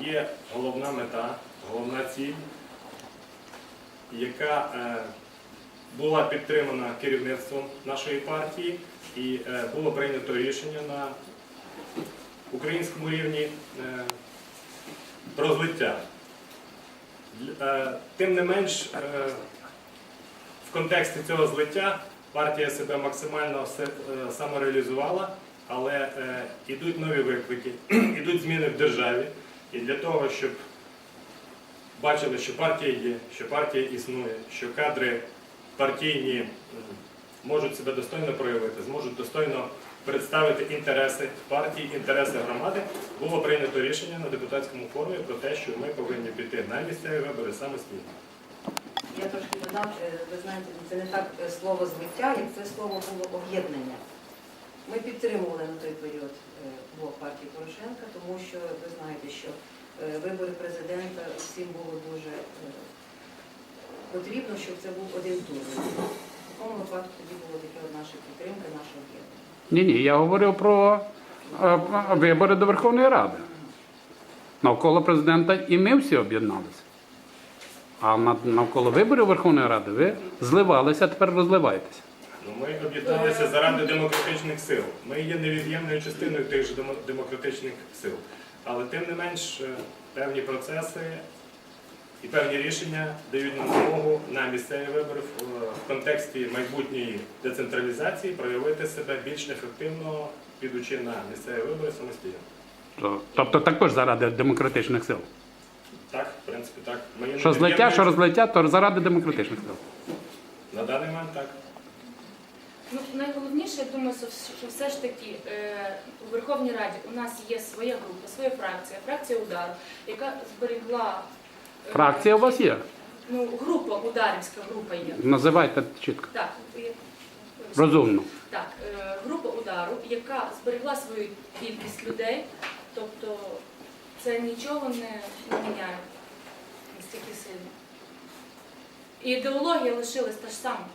є головна мета, головна ціль, яка е, була підтримана керівництвом нашої партії і е, було прийнято рішення на українському рівні про злиття. Е, Тим не менш, в контексті цього злиття партія себе максимально самореалізувала, але ідуть нові виклики, ідуть зміни в державі. І для того, щоб бачили, що партія є, що партія існує, що кадри партійні можуть себе достойно проявити, зможуть достойно представити інтереси партії, інтереси громади, було прийнято рішення на депутатському форумі про те, що ми повинні піти на місцеві вибори самостійно. Я трошки додам, е, ви знаєте, це не так е, слово злиття, як це слово було об'єднання. Підтримували на той період е, блок партії Порошенка, тому що ви знаєте, що е, вибори президента всім було дуже е, потрібно, щоб це був один тур. В такому випадку тоді було таке наша підтримка, наше об'єднання. Ні, ні, я говорив про вибори до Верховної Ради. Навколо президента і ми всі об'єдналися. А навколо виборів Верховної Ради ви зливалися, а тепер розливаєтеся. Ну, ми об'єдналися заради демократичних сил. Ми є невід'ємною частиною тих же демократичних сил. Але тим не менш, е, певні процеси і певні рішення дають нам змогу на місцеві вибори в, е, в контексті майбутньої децентралізації проявити себе більш ефективно, підучи на місцеві вибори самостійно. Тобто також заради демократичних сил. Так, в принципі, так. Ми Що злиття, що розлиття, то заради демократичних сил. На даний момент так. Ну, найголовніше, я думаю, що все ж таки е, у Верховній Раді у нас є своя група, своя фракція, фракція удару, яка зберегла е, Фракція у вас є. Ну, група, ударівська група є. Називайте чітко. Так, Розумно. так, е, група удару, яка зберегла свою кількість людей, тобто це нічого не, не міняє настільки сильно. І ідеологія лишилась та ж сама.